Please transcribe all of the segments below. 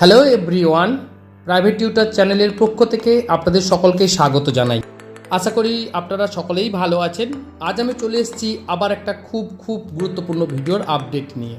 Hello everyone private tutor চ্যানেলের পক্ষ থেকে আপনাদের সকলকে স্বাগত জানাই। আশা করি আপনারা সকলেই ভালো আছেন। আজ আমি চলে এসেছি আবার একটা খুব খুব গুরুত্বপূর্ণ ভিডিওর আপডেট নিয়ে।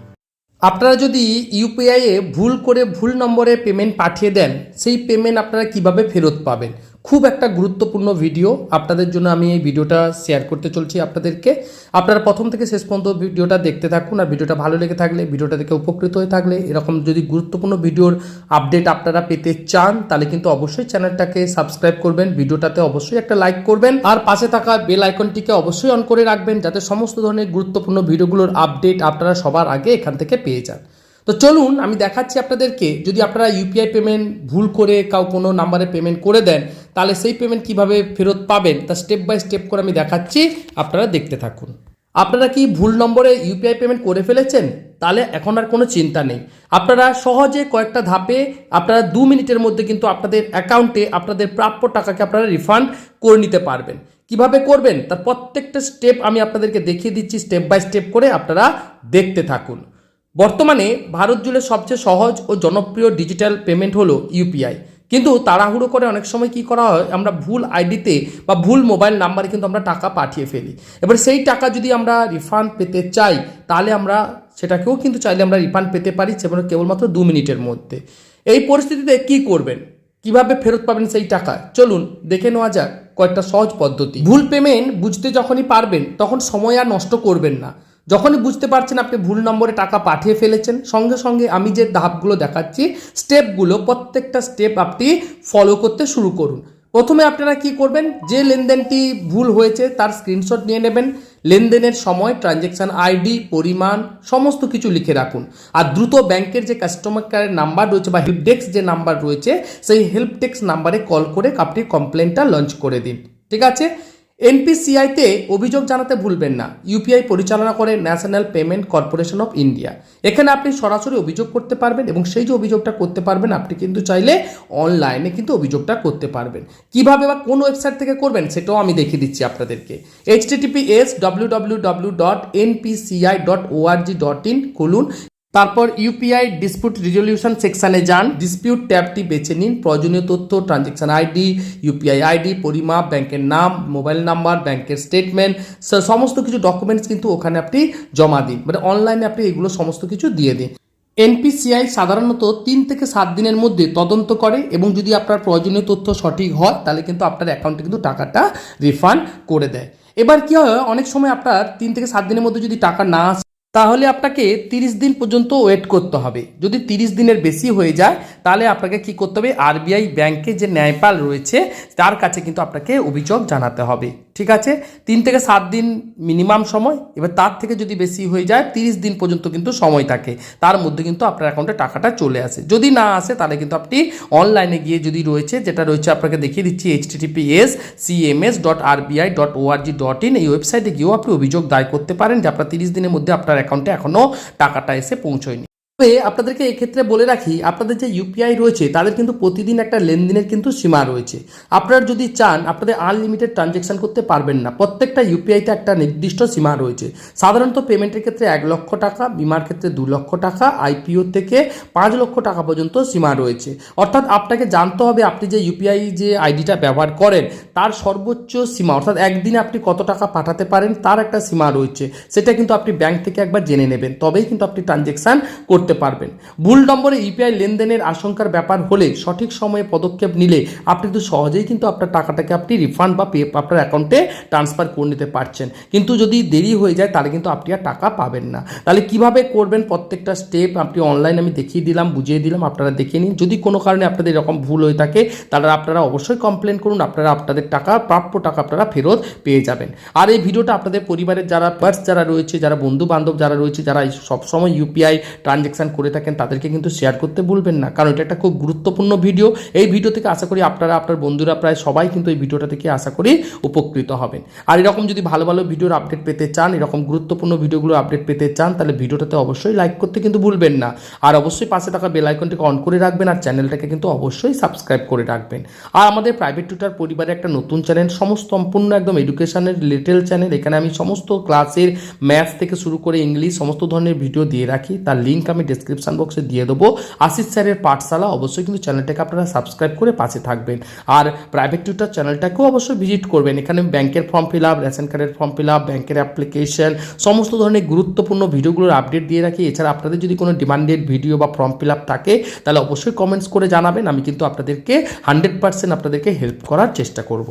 আপনারা যদি ইউপিআইয়ে ভুল করে ভুল নম্বরে পেমেন্ট পাঠিয়ে দেন, সেই পেমেন্ট আপনারা কীভাবে ফেরত পাবেন? খুব একটা গুরুত্বপূর্ণ ভিডিও। আপনাদের জন্য আমি এই ভিডিওটা শেয়ার করতে চলছি আপনাদেরকে। আপনারা প্রথম থেকে শেষ পর্যন্ত ভিডিওটা দেখতে থাকুন আর ভিডিওটা ভালো লেগে থাকলে ভিডিওটা দেখে উপকৃত হয়ে থাকলে এরকম যদি গুরুত্বপূর্ণ ভিডিওর আপডেট আপনারা পেতে চান, তাহলে কিন্তু অবশ্যই চ্যানেলটাকে সাবস্ক্রাইব করবেন, ভিডিওটাতে অবশ্যই একটা লাইক করবেন, আর পাশে থাকা বেল আইকনটিকে অবশ্যই অন করে রাখবেন, যাতে সমস্ত ধরনের গুরুত্বপূর্ণ ভিডিওগুলোর আপডেট আপনারা সবার আগে এখান থেকে পেয়ে যান। তো চলুন, আমি দেখাচ্ছি আপনাদেরকে। যদি আপনারা ইউপিআই পেমেন্ট ভুল করে কাউ কোনো নাম্বারে পেমেন্ট করে দেন তাহলে সেই পেমেন্ট কীভাবে ফেরত পাবেন, তা স্টেপ বাই স্টেপ করে আমি দেখাচ্ছি, আপনারা দেখতে থাকুন। আপনারা কি ভুল নম্বরে ইউপিআই পেমেন্ট করে ফেলেছেন? তাহলে এখন আর কোনো চিন্তা নেই। আপনারা সহজে কয়েকটা ধাপে, আপনারা দু মিনিটের মধ্যে কিন্তু আপনাদের অ্যাকাউন্টে আপনাদের প্রাপ্য টাকাকে আপনারা রিফান্ড করে নিতে পারবেন। কীভাবে করবেন? তার প্রত্যেকটা স্টেপ আমি আপনাদেরকে দেখিয়ে দিচ্ছি স্টেপ বাই স্টেপ করে আপনারা দেখতে থাকুন। বর্তমানে ভারত জুড়ে সবচেয়ে সহজ ও জনপ্রিয় ডিজিটাল পেমেন্ট হলো ইউপিআই কিন্তু তাড়াহুড়ো করে অনেক সময় কি করা হয়, আমরা ভুল আইডিতে বা ভুল মোবাইল নাম্বারে কিন্তু আমরা টাকা পাঠিয়ে ফেলি। এবার সেই টাকা যদি আমরা রিফান্ড পেতে চাই, তাহলে আমরা সেটাকেও কিন্তু চাইলে আমরা রিফান্ড পেতে পারি সেগুলো কেবলমাত্র দু মিনিটের মধ্যে। এই পরিস্থিতিতে কি করবেন? কীভাবে ফেরত পাবেন সেই টাকা? চলুন, দেখে নেওয়া যাক কয়েকটা সহজ পদ্ধতি। ভুল পেমেন্ট বুঝতে যখনই পারবেন, তখন সময় আর নষ্ট করবেন না। যখনই বুঝতে পারছেন আপনি ভুল নম্বরে টাকা পাঠিয়ে ফেলেছেন, সঙ্গে সঙ্গে আমি যে ধাপগুলো দেখাচ্ছি, স্টেপগুলো প্রত্যেকটা স্টেপ আপনি ফলো করতে শুরু করুন। প্রথমে আপনারা কি করবেন, যে লেনদেনটি ভুল হয়েছে তার স্ক্রিনশট নিয়ে নেবেন, লেনদেনের সময় ট্রানজ্যাকশান আইডি পরিমাণ, সমস্ত কিছু লিখে রাখুন। আর দ্রুত ব্যাংকের যে কাস্টমার কেয়ারের নাম্বার রয়েছে বা হেল্প ডেস্ক যে নাম্বার রয়েছে, সেই হেল্প ডেস্ক নাম্বারে কল করে আপনি কমপ্লেনটা লঞ্চ করে দিন। ঠিক আছে? এনপিসিআইতে অভিযোগ জানাতে ভুলবেন না। ইউপিআই পরিচালনা করে National Payment Corporation of India এখানে আপনি সরাসরি অভিযোগ করতে পারবেন এবং সেই যে অভিযোগটা করতে পারবেন, আপনি কিন্তু চাইলে অনলাইনে কিন্তু অভিযোগটা করতে পারবেন। কীভাবে বা কোন ওয়েবসাইট থেকে করবেন, সেটাও আমি দেখিয়ে দিচ্ছি আপনাদেরকে। H TTP S W W W dot NPCI dot ORG dot IN খুলুন। তারপর ইউপিআই ডিসপিউট রিজলিউশন সেকশানে যান। ডিসপিউট ট্যাবটি বেছে নিন। প্রয়োজনীয় তথ্য ট্রানজেকশন আইডি ইউপিআই আইডি পরিমাপ ব্যাংকের নাম মোবাইল নাম্বার ব্যাংকের স্টেটমেন্ট সমস্ত কিছু ডকুমেন্টস কিন্তু ওখানে আপনি জমা দিন। মানে অনলাইনে আপনি এগুলো সমস্ত কিছু দিয়ে দিন। এনপিসিআই সাধারণত তিন থেকে সাত দিনের মধ্যে তদন্ত করে এবং যদি আপনার প্রয়োজনীয় তথ্য সঠিক হয়, তাহলে কিন্তু আপনার অ্যাকাউন্টে কিন্তু টাকাটা রিফান্ড করে দেয়। এবার কী হয়, অনেক সময় আপনার তিন থেকে সাত দিনের মধ্যে যদি টাকা না আসে তাহলে আপনাকে তিরিশ দিন পর্যন্ত ওয়েট করতে হবে। যদি তিরিশ দিনের বেশি হয়ে যায়, তাহলে আপনাকে কি করতে হবে? আরবিআই ব্যাংকে যে ন্যায়পাল রয়েছে, তার কাছে কিন্তু আপনাকে অভিযোগ জানাতে হবে। ঠিক আছে? তিন থেকে সাত দিন মিনিমাম সময়, এবার তার থেকে যদি বেশি হয়ে যায়, তিরিশ দিন পর্যন্ত কিন্তু সময় থাকে। তার মধ্যে কিন্তু আপনার অ্যাকাউন্টে টাকাটা চলে আসে। যদি না আসে, তাহলে কিন্তু আপনি অনলাইনে গিয়ে যদি রয়েছে, যেটা রয়েছে আপনাকে দেখিয়ে দিচ্ছি H TTP S CMS dot RBI dot ORG dot IN এই ওয়েবসাইটে গিয়েও আপনি অভিযোগ দায় করতে পারেন যে আপনার তিরিশ দিনের মধ্যে আপনার অ্যাকাউন্টে এখনও টাকাটা এসে পৌঁছয়নি। তবে আপনাদেরকে এক্ষেত্রে বলে রাখি, আপনাদের যে ইউপিআই রয়েছে, তাদের কিন্তু প্রতিদিন একটা লেনদেনের কিন্তু সীমা রয়েছে। আপনারা যদি চান, আপনাদের আনলিমিটেড ট্রানজ্যাকশন করতে পারবেন না। প্রত্যেকটা ইউপিআইতে একটা নির্দিষ্ট সীমা রয়েছে। সাধারণত পেমেন্টের ক্ষেত্রে এক লক্ষ টাকা, বিমার ক্ষেত্রে দু লক্ষ টাকা আইপিও থেকে পাঁচ লক্ষ টাকা পর্যন্ত সীমা রয়েছে। অর্থাৎ আপনাকে জানতে হবে, আপনি যে ইউপিআই যে আইডিটা ব্যবহার করেন, তার সর্বোচ্চ সীমা, অর্থাৎ একদিনে আপনি কত টাকা পাঠাতে পারেন, তার একটা সীমা রয়েছে। সেটা কিন্তু আপনি ব্যাংক থেকে একবার জেনে নেবেন। তবেই কিন্তু আপনি ট্রানজ্যাকশান করতে করতে পারবেন। ভুল নম্বরে ইউপিআই লেনদেনের আশঙ্কার ব্যাপার হলে সঠিক সময়ে পদক্ষেপ নিলে আপনি কিন্তু সহজেই কিন্তু আপনার টাকাটাকে আপনি রিফান্ড বা পে আপনার অ্যাকাউন্টে ট্রান্সফার করে নিতে পারছেন। কিন্তু যদি দেরি হয়ে যায়, তাহলে কিন্তু আপনি আর টাকা পাবেন না। তাহলে কীভাবে করবেন? প্রত্যেকটা স্টেপ আপনি অনলাইন আমি দেখিয়ে দিলাম, বুঝিয়ে দিলাম, আপনারা দেখে নিন। যদি কোনো কারণে আপনাদের এরকম ভুল হয়ে থাকে, তাহলে আপনারা অবশ্যই কমপ্লেন করুন। আপনারা আপনাদের টাকা, প্রাপ্য টাকা আপনারা ফেরত পেয়ে যাবেন। আর এই ভিডিওটা আপনাদের পরিবারের যারা পার্স যারা রয়েছে, যারা বন্ধু বান্ধব যারা রয়েছে, যারা সবসময় ইউপিআই ট্রানজ্যাকশন করে থাকেন, তাদেরকে কিন্তু শেয়ার করতে ভুলবেন না। কারণ এটা একটা খুব গুরুত্বপূর্ণ ভিডিও এই ভিডিও থেকে আশা করি আপনারা, আপনার বন্ধুরা প্রায় সবাই কিন্তু এই ভিডিওটা থেকে আশা করি উপকৃত হবেন। আর এরকম যদি ভালো ভালো ভিডিওর আপডেট পেতে চান, এরকম গুরুত্বপূর্ণ ভিডিওগুলো আপডেট পেতে চান, তাহলে ভিডিওটাতে অবশ্যই লাইক করতে কিন্তু ভুলবেন না। আর অবশ্যই পাশে থাকা বেল আইকনটিকে অন করে রাখবেন, আর চ্যানেলটাকে কিন্তু অবশ্যই সাবস্ক্রাইব করে রাখবেন। আর আমাদের প্রাইভেট টিউটার পরিবারে একটা নতুন চ্যানেল সমস্ত সম্পূর্ণ একদম এডুকেশনের রিলেটেড চ্যানেল এখানে আমি সমস্ত ক্লাসের ম্যাথস থেকে শুরু করে ইংলিশ সমস্ত ধরনের ভিডিও দিয়ে রাখি। তার লিঙ্ক আমি ডিসক্রিপশন বক্সে দিয়ে দেবো। আশিস স্যারের পাঠশালা অবশ্যই কিন্তু চ্যানেলটাকে আপনারা সাবস্ক্রাইব করে পাশে থাকবেন। আর প্রাইভেট টিউটার চ্যানেলটাকেও অবশ্যই ভিজিট করবেন। এখানে ব্যাংকের ফর্ম ফিল আপ রেশন কার্ডের ফর্ম ফিল আপ ব্যাংকের অ্যাপ্লিকেশন সমস্ত ধরনের গুরুত্বপূর্ণ ভিডিওগুলোর আপডেট দিয়ে রাখি। এছাড়া আপনাদের যদি কোনো ডিমান্ডেড ভিডিও বা ফর্ম ফিল আপ থাকে, তাহলে অবশ্যই কমেন্টস করে জানাবেন। আমি কিন্তু আপনাদেরকে হান্ড্রেড পার্সেন্ট আপনাদেরকে হেল্প করার চেষ্টা করব।